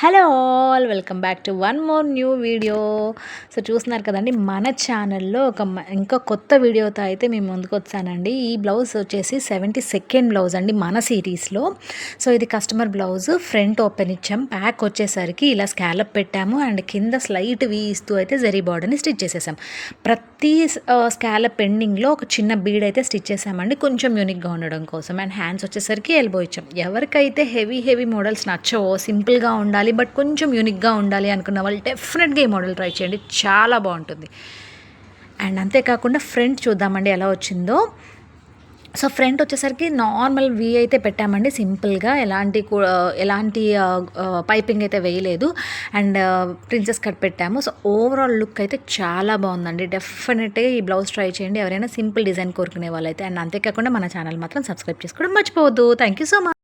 Hello all welcome back to one more new video. So చూస్తున్నారు కదండి మన ఛానల్లో ఒక ఇంకా కొత్త వీడియోతో అయితే మేము ముందుకు వచ్చానండి. ఈ బ్లౌజ్ వచ్చేసి సెవెంటీ సెకండ్ బ్లౌజ్ అండి మన సిరీస్లో సో ఇది కస్టమర్ బ్లౌజ్ ఫ్రంట్ ఓపెన్ ఇచ్చాం. బ్యాక్ వచ్చేసరికి ఇలా స్కాలప్ పెట్టాము. అండ్ కింద స్లైట్ వీ ఇస్తూ అయితే జరీ బార్డర్ని స్టిచ్ చేసేసాం. ప్రతి స్కాలప్ ఎండింగ్లో ఒక చిన్న బీడ్ అయితే స్టిచ్ చేసామండి. కొంచెం యూనిక్గా ఉండడం కోసం. అండ్ హ్యాండ్స్ వచ్చేసరికి ఎల్బో ఇచ్చాం. ఎవరికైతే హెవీ హెవీ మోడల్స్ నచ్చవో సింపుల్గా ఉండాలి బట్ కొంచెం యూనిక్గా ఉండాలి అనుకున్న వాళ్ళు డెఫినెట్గా ఈ మోడల్ ట్రై చేయండి. చాలా బాగుంటుంది. అండ్ అంతేకాకుండా ఫ్రంట్ చూద్దామండి ఎలా వచ్చిందో. సో ఫ్రంట్ వచ్చేసరికి నార్మల్ వీ అయితే పెట్టామండి సింపుల్గా. ఎలాంటి ఎలాంటి పైపింగ్ అయితే వేయలేదు. అండ్ ప్రిన్సెస్ కట్ పెట్టాము. సో ఓవరాల్ లుక్ అయితే చాలా బాగుందండి. డెఫినెట్గా ఈ బ్లౌజ్ ట్రై చేయండి. ఎవరైనా సింపుల్ డిజైన్ కోరుకునే వాళ్ళైతే. అండ్ అంతేకాకుండా మన ఛానల్ మాత్రం సబ్స్క్రైబ్ చేసుకోవడం మర్చిపోవద్దు. Thank you so much